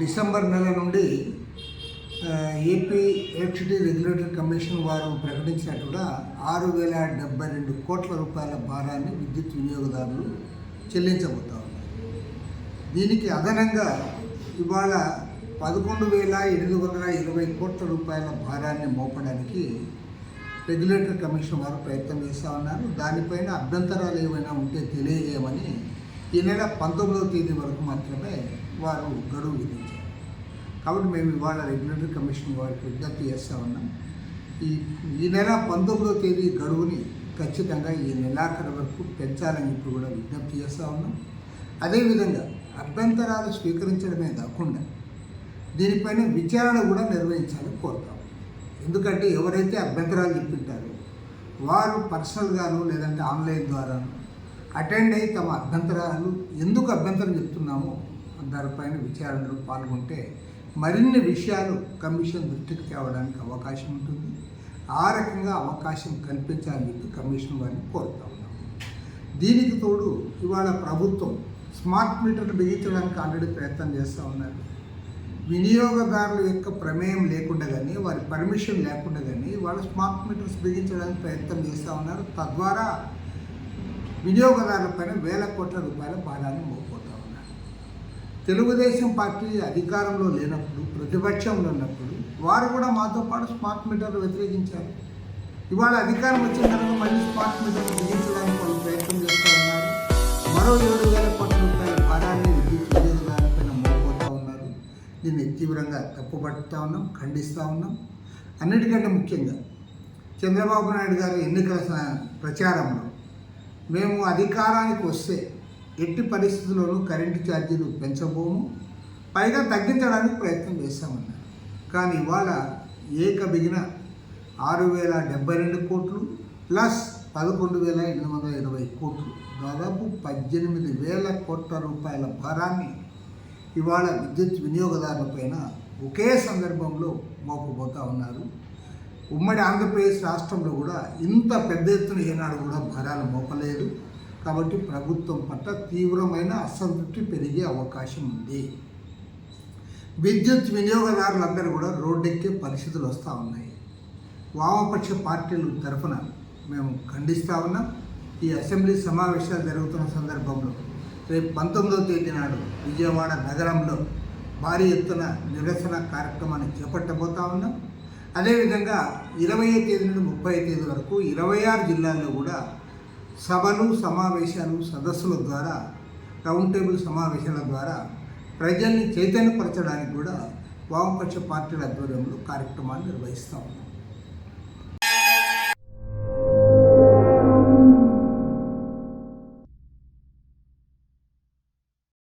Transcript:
December నెల నుండి AP electricity regulatory commission వారు ప్రకటించినట్టుగా ఆరు వేల డెబ్బై రెండు కోట్ల రూపాయల భారాన్ని విద్యుత్ వినియోగదారులు చెల్లించబోతా ఉన్నారు. దీనికి అదనంగా ఇవాళ పదకొండు వేల ఎనిమిది వందల ఇరవై కోట్ల రూపాయల భారాన్ని మోపడానికి రెగ్యులేటర్ కమిషన్ వారు ప్రయత్నం చేస్తూ ఉన్నారు. దానిపైన అభ్యంతరాలు ఏమైనా ఉంటే తెలియజేయమని ఈ నెల పంతొమ్మిదవ తేదీ వరకు మాత్రమే వారు గడువు విధించారు. కాబట్టి మేము ఇవాళ రెగ్యులేటరీ కమిషన్ వారికి విజ్ఞప్తి చేస్తూ ఉన్నాం. ఈ ఈ నెల పంతొమ్మిదవ తేదీ గడువుని ఖచ్చితంగా ఈ నెలాఖరు వరకు పెంచాలని ఇప్పుడు కూడా విజ్ఞప్తి చేస్తూ ఉన్నాం. అదేవిధంగా అభ్యంతరాలు స్వీకరించడమే కాకుండా దీనిపైన విచారణ కూడా నిర్వహించాలని కోరుతాం. ఎందుకంటే ఎవరైతే అభ్యంతరాలు చెప్పింటారో వారు పర్సనల్గాను లేదంటే ఆన్లైన్ ద్వారాను అటెండ్ అయ్యి తమ అభ్యంతరాలు ఎందుకు అభ్యంతరం చెప్తున్నామో దానిపైన విచారణలో పాల్గొంటే మరిన్ని విషయాలు కమిషన్ దృష్టికి తేవడానికి అవకాశం ఉంటుంది. ఆ రకంగా అవకాశం కల్పించాలని చెప్పి కమిషన్ వారిని కోరుతా ఉన్నాం. దీనికి తోడు ఇవాళ ప్రభుత్వం స్మార్ట్ మీటర్లు బిగించడానికి ఆల్రెడీ ప్రయత్నం చేస్తూ ఉన్నారు. వినియోగదారుల యొక్క ప్రమేయం లేకుండా కానీ వారి పర్మిషన్ లేకుండా కానీ వాళ్ళు స్మార్ట్ మీటర్స్ బిగించడానికి ప్రయత్నం చేస్తూ ఉన్నారు. తద్వారా వినియోగదారులపైన వేల కోట్ల రూపాయల భారాన్ని మోపోతూ తెలుగుదేశం పార్టీ అధికారంలో లేనప్పుడు ప్రతిపక్షంలో ఉన్నప్పుడు వారు కూడా మాతో పాటు స్మార్ట్ మీటర్లు వ్యతిరేకించారు. ఇవాళ అధికారం వచ్చిన తర్వాత మళ్ళీ స్మార్ట్ మీటర్లు బిగించడానికి వాళ్ళు ప్రయత్నం చేస్తూ ఉన్నారు. మరో ఏడు వేల కోట్ల రూపాయల భారాన్ని విద్యుత్ వినియోగదారులపైన మోపోతూ ఉన్నారు. దీన్ని తీవ్రంగా తప్పుపడుతూ ఉన్నాం ఖండిస్తూ ఉన్నాం. అన్నిటికంటే ముఖ్యంగా చంద్రబాబు నాయుడు గారు ఎన్నికల ప్రచారంలో మేము అధికారానికి వస్తే ఎట్టి పరిస్థితుల్లోనూ కరెంటు ఛార్జీలు పెంచబోము. పైగా తగ్గించడానికి ప్రయత్నం చేస్తామన్నారు కానీ ఇవాళ ఏకబిగిన ఆరు వేల డెబ్బై రెండు కోట్లు ప్లస్ పదకొండు వేల ఎనిమిది వందల ఇరవై కోట్లు. దాదాపు పద్దెనిమిది వేల కోట్ల రూపాయల భారాన్ని ఇవాళ విద్యుత్ వినియోగదారులపైన ఒకే సందర్భంలో మోపబోతూ ఉన్నారు. ఉమ్మడి ఆంధ్రప్రదేశ్ రాష్ట్రంలో కూడా ఇంత పెద్ద ఎత్తున ఏనాడు కూడా భారాలు మోపలేదు. కాబట్టి ప్రభుత్వం పట్ల తీవ్రమైన అసంతృప్తి పెరిగే అవకాశం ఉంది. విద్యుత్ వినియోగదారులందరూ కూడా రోడ్డెక్కే పరిస్థితులు వస్తూ ఉన్నాయి. వామపక్ష పార్టీల తరఫున మేము ఖండిస్తూ ఉన్నాం. ఈ అసెంబ్లీ సమావేశాలు జరుగుతున్న సందర్భంలో రేపు పంతొమ్మిదవ తేదీ నాడు విజయవాడ నగరంలో భారీ ఎత్తున నిరసన కార్యక్రమాన్ని చేపట్టబోతా ఉన్నాం. అదేవిధంగా ఇరవై తేదీ నుండి ముప్పై తేదీ వరకు ఇరవై ఆరు జిల్లాల్లో కూడా సభలు సమావేశాలు సదస్సుల ద్వారా రౌండ్ టేబుల్ సమావేశాల ద్వారా ప్రజల్ని చైతన్యపరచడానికి కూడా వామపక్ష పార్టీల ఆధ్వర్యంలో కార్యక్రమాలు నిర్వహిస్తూ. ఉన్నాం